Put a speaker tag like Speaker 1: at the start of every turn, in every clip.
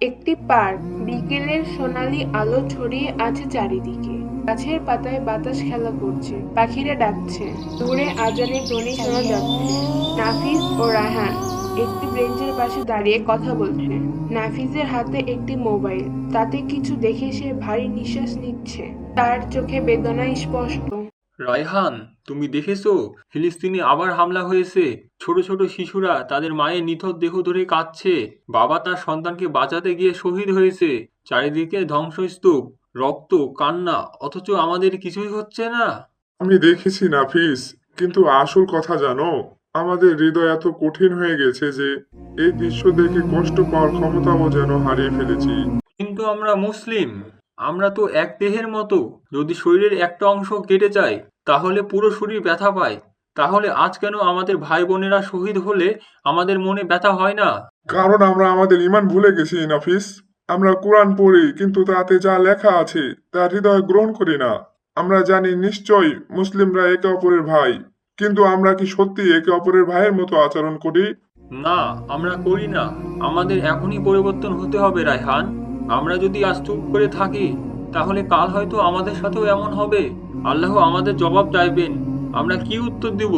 Speaker 1: একটি পার্ক বিকেলের সোনালী আলো ছড়িয়ে আছে চারিদিকে। গাছের পাতায় বাতাস খেলা করছে, পাখিরা ডাকছে। দূরে আজানের ধ্বনি শোনা যাচ্ছে। নাফিস ও রায়হান একটি বেঞ্চের পাশে দাঁড়িয়ে কথা বলছে। নাফিজের হাতে একটি মোবাইল, তাতে কিছু দেখে সে ভারী নিঃশ্বাস নিচ্ছে। তার চোখে বেদনা স্পষ্ট।
Speaker 2: রায়হান তুমি দেখেছ? ফিলিস্তিনে আবার হামলা হয়েছে। ছোট ছোট শিশুরা তাদের মায়ের নিথর দেহ ধরে কাঁদছে। বাবা তার সন্তানকে বাঁচাতে গিয়ে শহীদ হয়েছে। চারিদিকে ধ্বংসস্তূপ রক্ত কান্না অথচ আমাদের কিছুই হচ্ছে না।
Speaker 3: আমি দেখেছি নাফিস কিন্তু আসল কথা জানো আমাদের হৃদয় এত কঠিন হয়ে গেছে যে এই দৃশ্য দেখে কষ্ট পাওয়ার ক্ষমতাও যেন হারিয়ে ফেলেছি।
Speaker 2: কিন্তু আমরা মুসলিম। আমরা তো এক দেহের মতো। যদি শরীরের একটা অংশ কেটে যায় তাহলে পুরো শরীর ব্যথা পায়। তাহলে আজ কেন আমাদের ভাই বোনেরা শহীদ হলে আমাদের মনে ব্যথা হয় না?
Speaker 3: কারণ আমরা আমাদের ইমান ভুলে গেছি নাফিস। আমরা কোরআন পড়ি কিন্তু তাতে যা লেখা আছে তা হৃদয় গ্রহণ করি না। আমরা জানি নিশ্চয়ই মুসলিমরা একে অপরের ভাই কিন্তু আমরা কি সত্যি একে অপরের ভাইয়ের মতো আচরণ করি?
Speaker 2: না আমরা করি না। আমাদের এখনই পরিবর্তন হতে হবে রায়হান। আমরা যদি আজ চুপ করে থাকি তাহলে কাল হয়তো আমাদের সাথেও এমন হবে। আল্লাহ আমাদের জবাব চাইবেন। আমরা কি উত্তর দিব?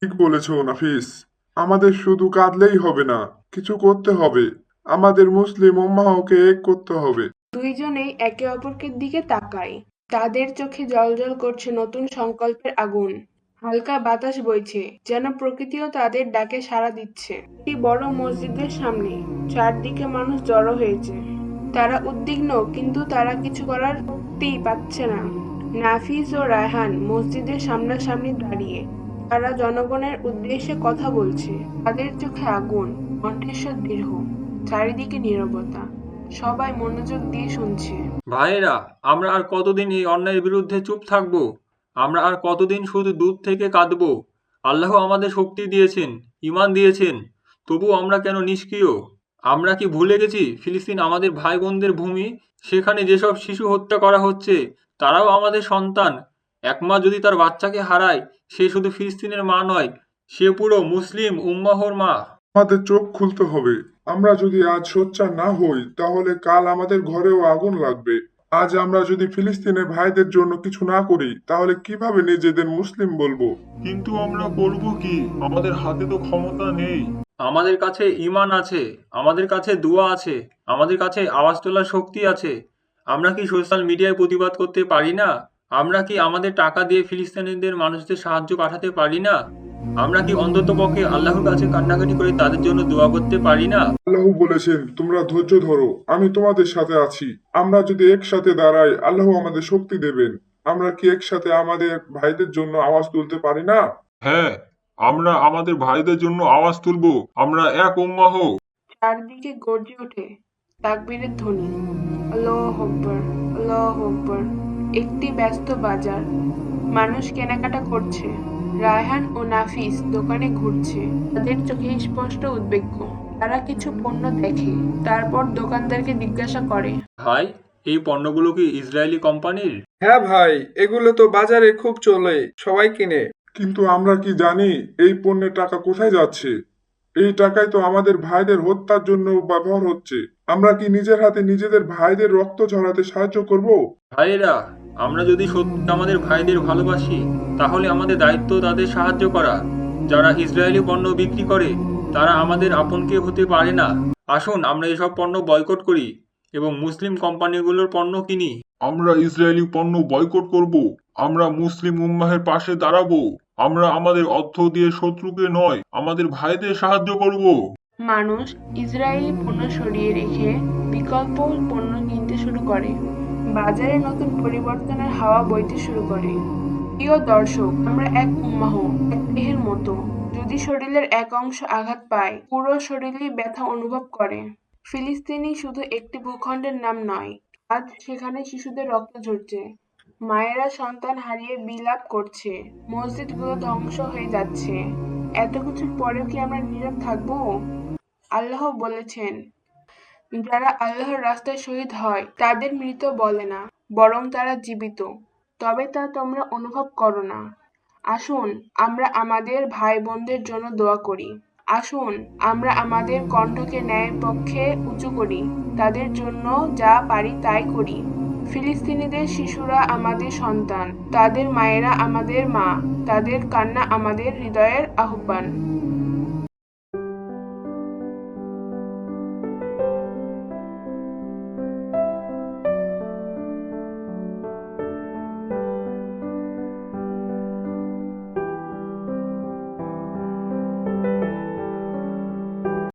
Speaker 3: ঠিক বলেছ নাফিস। আমাদের শুধু কাঁদলেই হবে না কিছু করতে হবে। আমাদের মুসলিম উম্মাহকে এক করতে হবে।
Speaker 1: দুইজনেই একে অপরকে দিকে তাকায় তাদের চোখে জলজল করছে নতুন সংকল্পের আগুন। হালকা বাতাস বইছে যেন প্রকৃতিও তাদের ডাকে সাড়া দিচ্ছে। একটি বড় মসজিদের সামনে চারদিকে মানুষ জড়ো হয়েছে। তারা উদ্বিগ্ন, কিন্তু তারা কিছু করার শক্তি পাচ্ছে না। নাফিস ও রায়হান মসজিদের সামনাসামনি দাঁড়িয়ে, তারা জনগণের উদ্দেশ্যে কথা বলছে। তাদের চোখে আগুন, কণ্ঠস্বর দীর্ঘ চারিদিকে নীরবতা। সবাই মনোযোগ দিয়ে শুনছে।
Speaker 2: ভাইয়েরা, আমরা আর কতদিন এই অন্যায়ের বিরুদ্ধে চুপ থাকব? আমরা আর কতদিন শুধু দূর থেকে কাঁদব? আল্লাহ আমাদের শক্তি দিয়েছেন ইমান দিয়েছেন তবু আমরা কেন নিষ্ক্রিয়? আমরা কি ভুলে গেছি? ফিলিস্তিন আমাদের ভাই বোনদের ভূমি। সেখানে যেসব শিশু হত্যা করা হচ্ছে তারাও আমাদের সন্তান। এক মা যদি তার বাচ্চাকে হারায় সে শুধু ফিলিস্তিনের মা নয় সে পুরো মুসলিম উম্মাহর মা।
Speaker 3: আমাদের চোখ খুলতে হবে। আমরা যদি আজ সোচ্চার না হই তাহলে কাল আমাদের ঘরেও আগুন লাগবে। আজ আমরা যদি ফিলিস্তিনের ভাইদের জন্য কিছু না করি তাহলে কীভাবে নিজেদের মুসলিম বলব?
Speaker 4: কিন্তু আমরা করব কি? আমাদের হাতে তো ক্ষমতা নেই।
Speaker 2: আমাদের কাছে ইমান আছে আমাদের কাছে দোয়া আছে আমাদের কাছে আওয়াজ তোলার শক্তি আছে। আমরা কি সোশ্যাল মিডিয়ায় প্রতিবাদ করতে পারি না? আমরা কি আমাদের টাকা দিয়ে ফিলিস্তিনিদের মানুষদের সাহায্য পাঠাতে পারি না? আমরা কি অন্ততপক্ষে আল্লাহর কাছে কান্নাকাটি করে তাদের জন্য দোয়া করতে পারি না?
Speaker 3: আল্লাহ বলেছেন তোমরা ধৈর্য ধরো আমি তোমাদের সাথে আছি। আমরা যদি একসাথে দাঁড়াই আল্লাহ আমাদের শক্তি দেবেন। আমরা কি একসাথে আমাদের ভাইদের জন্য আওয়াজ তুলতে পারি না?
Speaker 4: হ্যাঁ আমরা আমাদের ভাইদের জন্য আওয়াজ তুলব। আমরা এক উম্মাহ।
Speaker 1: চারদিকে গর্জে ওঠে তাকবীরের ধ্বনি। আল্লাহ আকবার আল্লাহ আকবার। একটি ব্যস্ত বাজার। মানুষ কেনাকাটা করছে। রায়হান ও নাফিস দোকানে ঘুরছে। তাদের চোখে স্পষ্ট উদ্বেগ। তারা কিছু পণ্য দেখে তারপর দোকানদারকে জিজ্ঞাসা করে
Speaker 2: ভাই এই পণ্যগুলো কি ইসরায়েলি কোম্পানির?
Speaker 5: হ্যাঁ ভাই এগুলো তো বাজারে খুব চলে সবাই কিনে।
Speaker 3: কিন্তু আমরা কি জানি এই পণ্যের টাকা কোথায় যাচ্ছে? এই টাকাই তো আমাদের ভাইদের হত্যার জন্য ব্যবহার হচ্ছে। আমরা কি নিজের হাতে নিজেদের ভাইদের রক্ত ঝরাতে সাহায্য করব?
Speaker 2: ভাইয়েরা আমরা যদি সত্যি আমাদের ভাইদের ভালোবাসি তাহলে আমাদের দায়িত্ব তাদের সাহায্য করা। যারা ইসরায়েলি পণ্য বিক্রি করে তারা আমাদের আপন কেউ হতে পারে না। আসুন আমরা এসব পণ্য বয়কট করি এবং মুসলিম কোম্পানিগুলোর পণ্য কিনি।
Speaker 4: আমরা ইসরায়েলি পণ্য বয়কট করব। আমরা মুসলিম উম্মাহের পাশে দাঁড়াবো। আমরা আমাদের অর্থ দিয়ে শত্রুকে নয়, আমাদের ভাইদের সাহায্য করব।
Speaker 1: মানুষ ইসরায়েলি পণ্য সরিয়ে রেখে বিকল্প পণ্য কিনতে শুরু করে, বাজারে নতুন পরিবর্তনের হাওয়া বইতে শুরু করে। প্রিয় দর্শক, আমরা এক উম্মাহ, এক দেহের মতো। যদি শরীরের এক অংশ আঘাত পায়, পুরো শরীরই ব্যথা অনুভব করে। ফিলিস্তিনি শুধু একটি ভূখণ্ডের নাম নয়, আজ সেখানে শিশুদের রক্ত ঝরছে। মায়েরা সন্তান হারিয়ে বিলাপ করছে। মসজিদগুলো ধ্বংস হয়ে যাচ্ছে। এত কিছুর পরেও কি আমরা নীরব থাকব? আল্লাহ বলেছেন, যারা আল্লাহর রাস্তায় শহীদ হয়, তাদের মৃত বলে না, বরং তারা জীবিত। তবে তা তোমরা অনুভব করো না। আসুন, আমরা আমাদের ভাই বোনদের জন্য দোয়া করি। আসুন, আমরা আমাদের কণ্ঠকে ন্যায়ের পক্ষে উঁচু করি। তাদের জন্য যা পারি তাই করি। ফিলিস্তিনিদের শিশুরা আমাদের সন্তান তাদের মায়েরা আমাদের মা তাদের কান্না আমাদের হৃদয়ের আহ্বান।